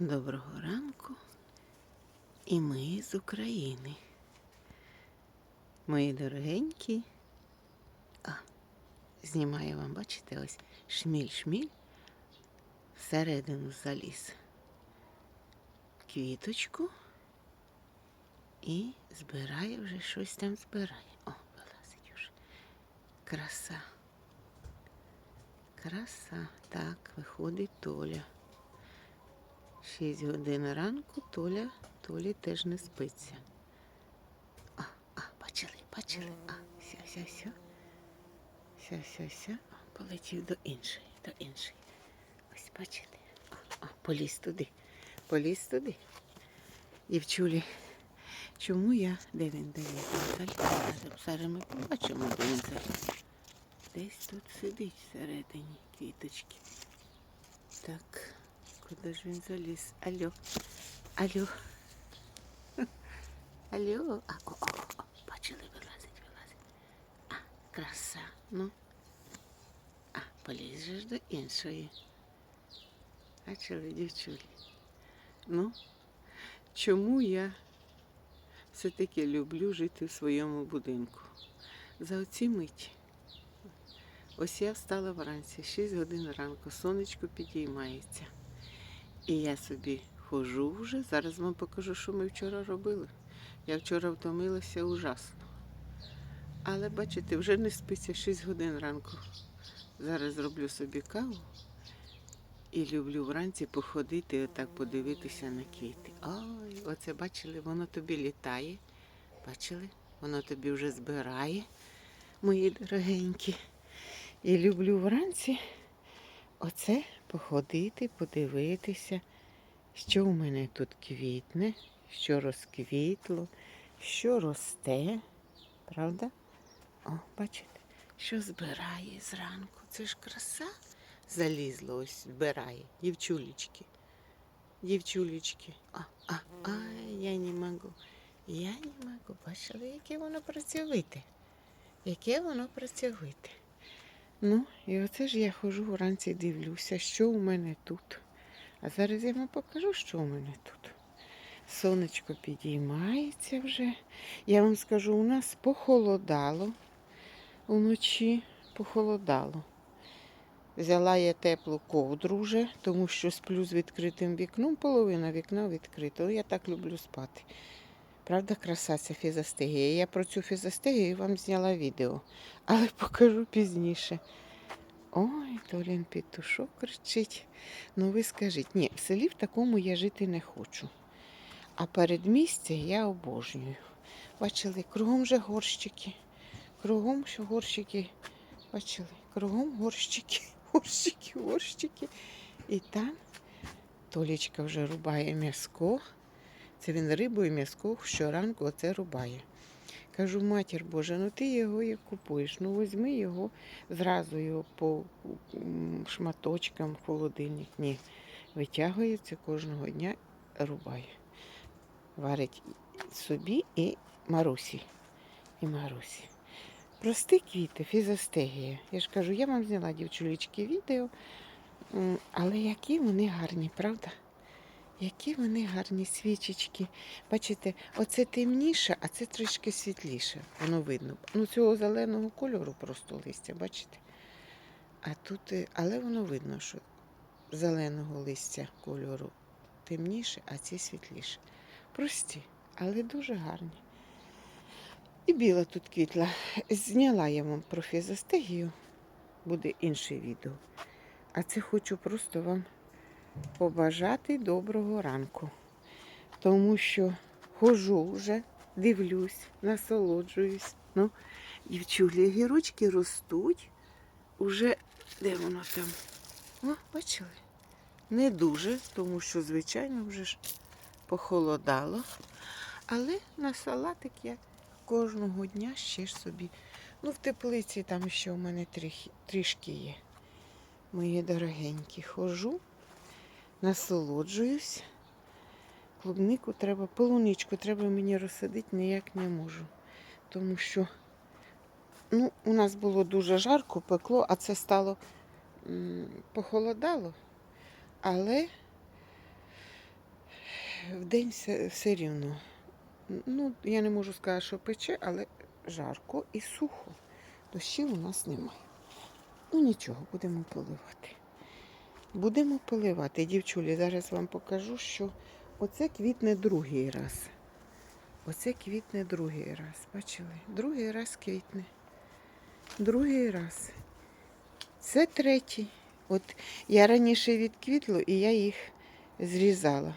Доброго ранку. І ми з України. Мої дорогенькі. А, знімаю вам, бачите, ось шміль-шміль. Всередину заліз квіточку і збирає вже щось там збирає. О, вилазить уже. Краса. Краса. Так, виходить Толя. 6 годин ранку Толя, Толі теж не спиться. А, а, бачили, бачили. А, все, все, все. Все, все, все. Полетів до іншої, до іншої. Ось бачите. А, а, поліз туди. Поліз туди. Дівчулі, чому я? Де він, де він? Зараз- Зараз ми побачимо, де він заліз. Десь тут сидить всередині квіточки. Так. Куди ж він заліз? Алло. Алло. Алло. А, о, о, о, бачили, вилазить, вилазить. А, краса. Ну. А, поліз же ж до іншої. Бачили, дівчулі. Ну, чому я все-таки люблю жити в своєму будинку? За оці миті. Ось я встала вранці, 6 годин ранку, сонечко підіймається. І я собі ходжу вже. Зараз вам покажу, що ми вчора робили. Я вчора втомилася ужасно. Але бачите, вже не спиться 6 годин ранку. Зараз зроблю собі каву і люблю вранці походити, отак подивитися на квіти. Ой, оце бачили, воно тобі літає. Бачили? Воно тобі вже збирає, мої дорогенькі. І люблю вранці оце походити, подивитися, що у мене тут квітне, що розквітло, що росте. Правда? О, бачите, що збирає зранку. Це ж краса залізло, ось збирає. Дівчулечки. Дівчулечки. А, а, а, я не можу. Я не можу. Бачили, яке воно працьовите. Яке воно працьовите. Ну, і оце ж я ходжу вранці дивлюся, що у мене тут. А зараз я вам покажу, що у мене тут. Сонечко підіймається вже. Я вам скажу, у нас похолодало вночі, похолодало. Взяла я теплу ковдру вже, тому що сплю з відкритим вікном, половина вікна відкрита. Ну, Я так люблю спати. Правда, краса ця фізастегія. Я про цю фізастегію вам зняла відео, але покажу пізніше. Ой, Толін петушок кричить. Ну ви скажіть, ні, в селі в такому я жити не хочу. А передмістя я обожнюю. Бачили, кругом же горщики. Кругом що горщики. Бачили, кругом горщики, горщики, горщики. І там Толічка вже рубає м'яско. Це він рибу і м'яско щоранку оце рубає. Кажу, матір Божа, ну ти його як купуєш, ну візьми його, зразу його по шматочкам в холодильник. Ні, витягується кожного дня, рубає. Варить собі і Марусі. І Марусі. Прості квіти, фізостегія. Я ж кажу, я вам зняла дівчулечки відео, але які вони гарні, правда? Які вони гарні свічечки. Бачите, оце темніше, а це трішки світліше. Воно видно. Ну, цього зеленого кольору просто листя, бачите? А тут, е, але воно видно, що зеленого листя кольору темніше, а ці світліше. Прості, але дуже гарні. І біла тут квітла. Зняла я вам про фізостегію, буде інше відео. А це хочу просто вам побажати доброго ранку. Тому що хожу вже, дивлюсь, насолоджуюсь. Ну, дівчулі, гірочки ростуть. Уже де воно там? О, бачили? Не дуже, тому що, звичайно, вже ж похолодало. Але на салатик я кожного дня ще ж собі. Ну, в теплиці там ще у мене трішки, є. Мої дорогенькі, хожу насолоджуюсь. Клубнику треба, полуничку треба мені розсадити, ніяк не можу. Тому що ну, у нас було дуже жарко, пекло, а це стало похолодало. Але вдень все, все рівно. Ну, я не можу сказати, що пече, але жарко і сухо. Дощів у нас немає. Ну нічого, будемо поливати. Будемо поливати. Дівчулі, зараз вам покажу, що оце квітне другий раз. Оце квітне другий раз. Бачили? Другий раз квітне. Другий раз. Це третій. От я раніше відквітло і я їх зрізала.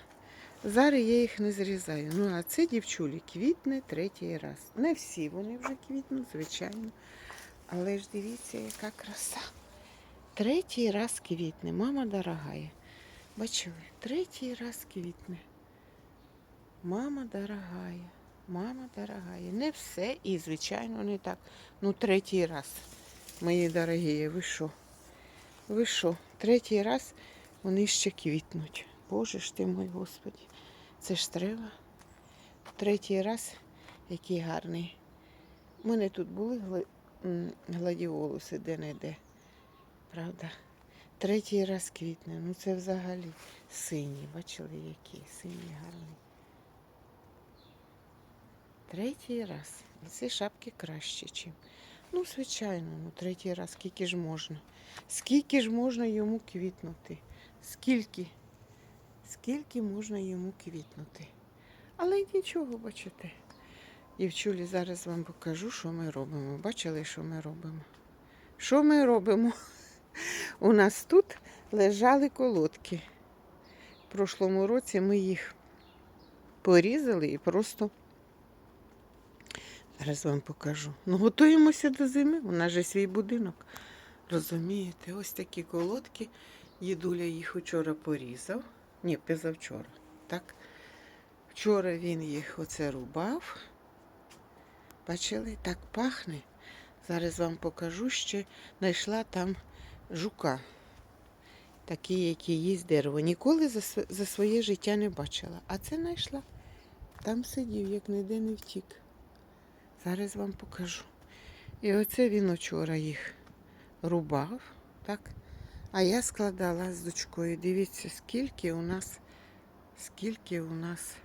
Зараз я їх не зрізаю. Ну, а це дівчулі квітне третій раз. Не всі вони вже квітнуть, звичайно. Але ж дивіться, яка краса. Третій раз квітне, мама дорогая. Бачили, третій раз квітне. Мама дорогая, мама дорогая. Не все і, звичайно, не так. Ну, третій раз, мої дорогі, ви що? Ви що? Третій раз вони ще квітнуть. Боже ж ти мой Господи. Це ж треба. Третій раз, який гарний. У мене тут були гладіолуси де-не-де. Правда? Третій раз квітне. Ну це взагалі синій. Бачили, який синій гарний. Третій раз. Ці шапки краще, чим. Ну, звичайно, ну третій раз, скільки ж можна. Скільки ж можна йому квітнути? Скільки? Скільки можна йому квітнути? Але нічого, бачите. Дівчулі, зараз вам покажу, що ми робимо. Бачили, що ми робимо? Що ми робимо? У нас тут лежали колодки. В прошлому році ми їх порізали і просто зараз вам покажу. Ну, готуємося до зими. У нас же свій будинок. Розумієте, ось такі колодки. Дідуля їх вчора порізав. Ні, позавчора. Так? Вчора він їх оце рубав. Бачили, так пахне. Зараз вам покажу, ще знайшла там жука. Такий, який їсть дерево. Ніколи за, за своє життя не бачила. А це знайшла. Там сидів, як ніде не втік. Зараз вам покажу. І оце він вчора їх рубав, так? А я складала з дочкою. Дивіться, скільки у нас, скільки у нас,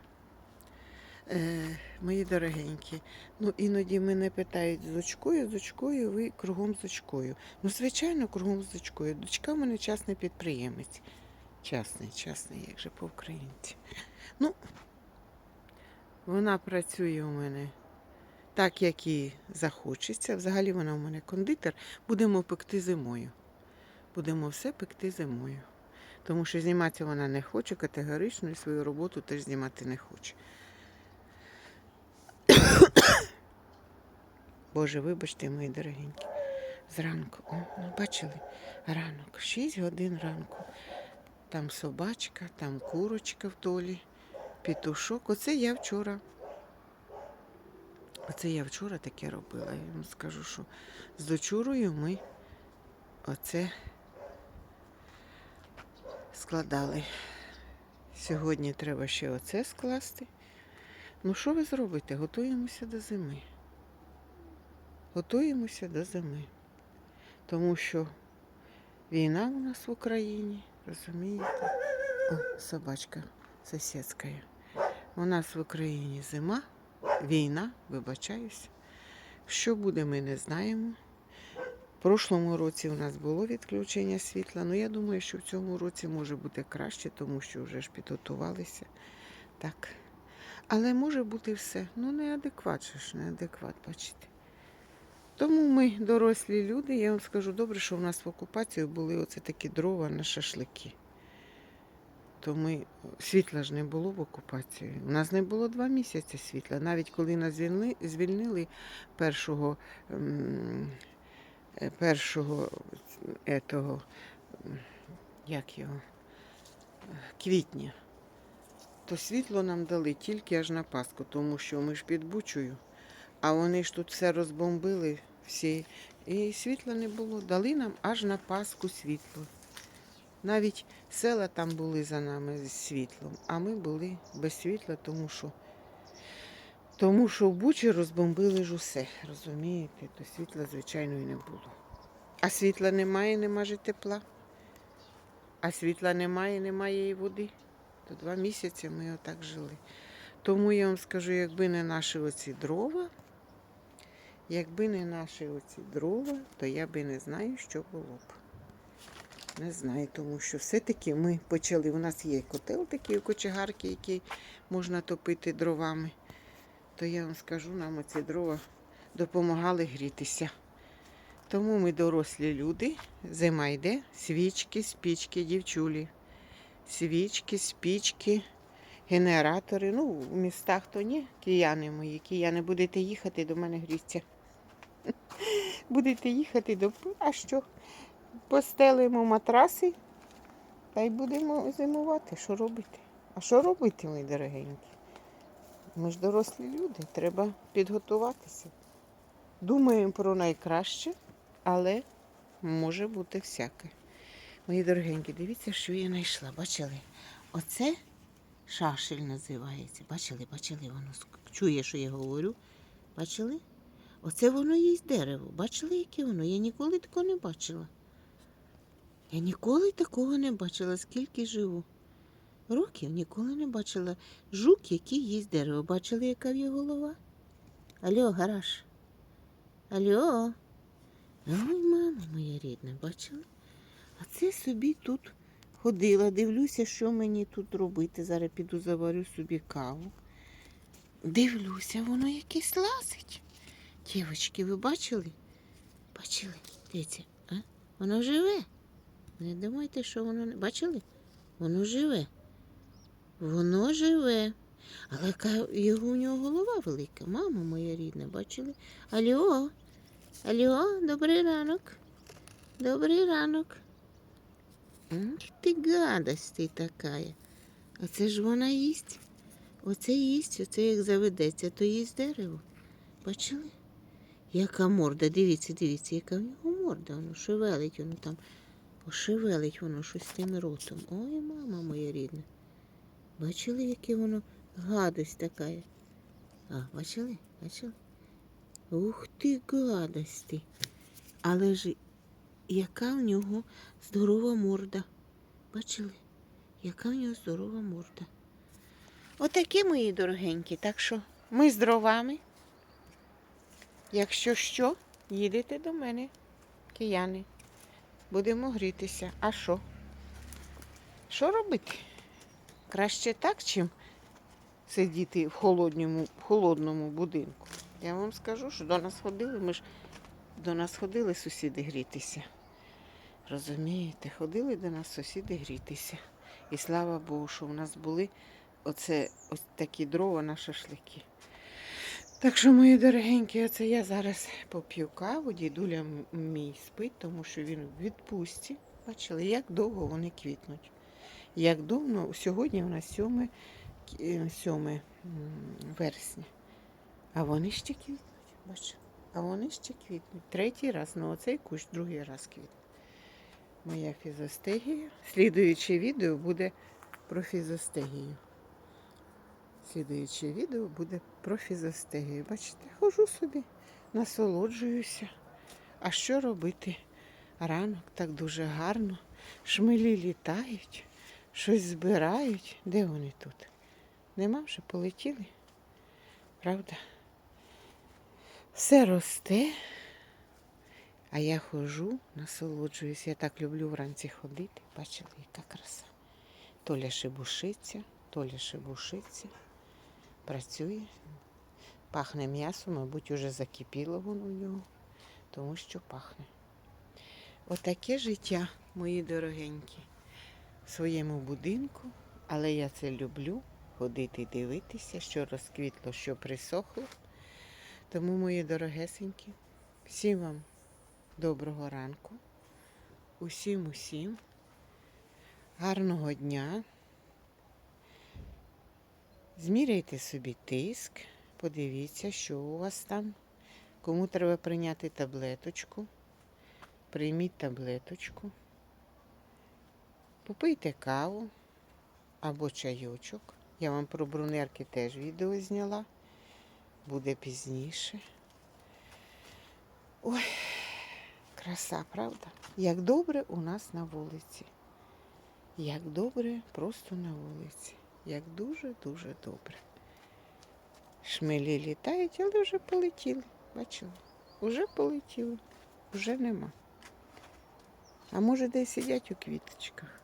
мої дорогенькі. Ну, іноді мене питають з дочкою, з дочкою, ви кругом з дочкою. Ну, звичайно, кругом з дочкою. Дочка в мене частний підприємець. Частний, частний, як же по-українці. Ну, вона працює у мене так, як їй захочеться. Взагалі вона у мене кондитер. Будемо пекти зимою. Будемо все пекти зимою. Тому що зніматися вона не хоче категорично і свою роботу теж знімати не хоче. Боже, вибачте, мої дорогенькі. Зранку, о, ну, бачили, ранок, 6 годин ранку. Там собачка, там курочка в долі, петушок. Оце я вчора. Оце я вчора таке робила. Я вам скажу, що з дочурою ми оце складали. Сьогодні треба ще оце скласти. Ну, що ви зробите? Готуємося до зими. Готуємося до зими. Тому що війна у нас в Україні, розумієте? О, собачка сусідська. У нас в Україні зима, війна, вибачаюся. Що буде, ми не знаємо. В прошлому році у нас було відключення світла, але я думаю, що в цьому році може бути краще, тому що вже ж підготувалися. Так. Але може бути все. Ну, неадекват же ж, неадекват, бачите. Тому ми, дорослі люди, я вам скажу, добре, що в нас в окупації були оце такі дрова на шашлики. То ми світла ж не було в окупації. У нас не було два місяці світла. Навіть коли нас звільнили, звільнили першого, ем, першого етого, як його, квітня, то світло нам дали тільки аж на Пасху, тому що ми ж під Бучою, а вони ж тут все розбомбили, всі, і світла не було. Дали нам аж на Пасху світло. Навіть села там були за нами з світлом, а ми були без світла, тому що, тому що в Бучі розбомбили ж усе, розумієте? То світла, звичайно, і не було. А світла немає, нема ж тепла. А світла немає, немає і води. То два місяці ми отак жили. Тому я вам скажу, якби не наші оці дрова, якби не наші оці дрова, то я би не знаю, що було б. Не знаю, тому що все-таки ми почали. У нас є котел такий у кочегарки, який можна топити дровами. То я вам скажу, нам оці дрова допомагали грітися. Тому ми дорослі люди. Зима йде, свічки, спічки, дівчулі. Свічки, спічки, генератори. Ну, в містах то ні, кияни мої. Кияни будете їхати до мене гріться. Будете їхати до. А що? Постелимо матраси та й будемо зимувати. Що робити? А що робити, мої дорогенькі? Ми ж дорослі люди, треба підготуватися. Думаємо про найкраще, але може бути всяке. Мої дорогенькі, дивіться, що я знайшла. Бачили? Оце шашель називається. Бачили, бачили, воно чує, що я говорю. Бачили? Оце воно є дерево. Бачили, яке воно? Я ніколи такого не бачила. Я ніколи такого не бачила, скільки живу. Років ніколи не бачила жук, який їсть дерево. Бачили, яка в його голова? Алло, гараж. Алло. Ой, мама моя рідна, бачили? А це собі тут ходила, дивлюся, що мені тут робити. Зараз піду заварю собі каву. Дивлюся, воно якесь лазить. Дівочки, ви бачили? Бачили? Дивіться, а? Воно живе. Не думайте, що воно не. Бачили? Воно живе. Воно живе. Але яка його у нього голова велика. Мама моя рідна, бачили? Алло, алло, добрий ранок. Добрий ранок. Ти гадость ти така. Це ж вона їсть. Оце їсть, оце як заведеться, то їсть дерево. Бачили? Яка морда, дивіться, дивіться, яка в нього морда, воно шевелить воно там. Ошевелить воно щось тим ротом. Ой, мама моя рідна. Бачили, яке воно гадость така. А, бачили? Бачили? Ух ти, гадості. Але ж яка в нього здорова морда. Бачили? Яка в нього здорова морда. Отакі мої дорогенькі. Так що ми з дровами. Якщо що, їдете до мене, кияни. Будемо грітися. А що? Що робити? Краще так, чим сидіти в холодному, в холодному будинку. Я вам скажу, що до нас ходили, ми ж до нас ходили сусіди грітися. Розумієте, ходили до нас сусіди грітися. І слава Богу, що в нас були оце, ось такі дрова на шашлики. Так що, мої дорогенькі, оце я зараз поп'ю каву, дідуля мій спить, тому що він в відпустці. Бачили, як довго вони квітнуть. Як давно, сьогодні у нас 7, 7 вересня. А вони ще квітнуть, бачили. А вони ще квітнуть. Третій раз, ну оцей кущ другий раз квітне. Моя фізостегія. Слідуюче відео буде про фізостегію. Слідуюче відео буде про фізостегію. Бачите, хожу собі, насолоджуюся. А що робити? Ранок так дуже гарно. Шмелі літають, щось збирають. Де вони тут? Нема вже полетіли. Правда? Все росте, а я ходжу, насолоджуюся. Я так люблю вранці ходити. Бачили, яка краса. Толя шебушиться, Толя шебушиться, працює, пахне м'ясом, мабуть, уже закипіло воно в нього, тому що пахне. Отаке життя, мої дорогенькі, в своєму будинку, але я це люблю ходити дивитися, що розквітло, що присохло. Тому, мої дорогесенькі, всім вам доброго ранку, усім усім, гарного дня. Зміряйте собі тиск, подивіться, що у вас там. Кому треба прийняти таблеточку, прийміть таблеточку, попийте каву або чайочок. Я вам про брунерки теж відео зняла. Буде пізніше. Ой, краса, правда? Як добре у нас на вулиці. Як добре просто на вулиці. Як дуже-дуже добре. Шмелі літають, але вже полетіли. Бачили? Уже полетіли. Вже нема. А може десь сидять у квіточках.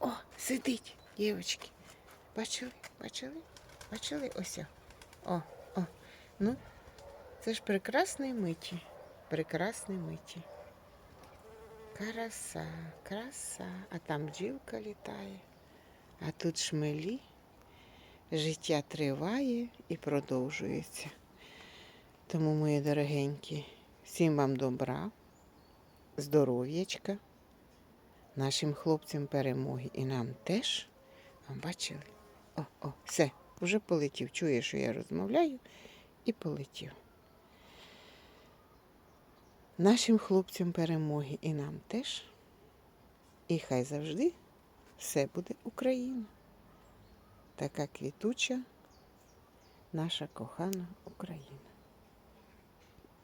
О, сидить, дівчатки. Бачили? Бачили? Бачили? Ось. О, о. Ну, це ж прекрасний миті. Прекрасний миті. Краса, краса. А там бджілка літає. А тут шмелі. Життя триває і продовжується. Тому, мої дорогенькі, всім вам добра, здоров'ячка, нашим хлопцям перемоги і нам теж. А бачили? О, о, все, вже полетів. Чує, що я розмовляю, і полетів. Нашим хлопцям перемоги і нам теж. І хай завжди все буде Україна. Така квітуча наша кохана Україна.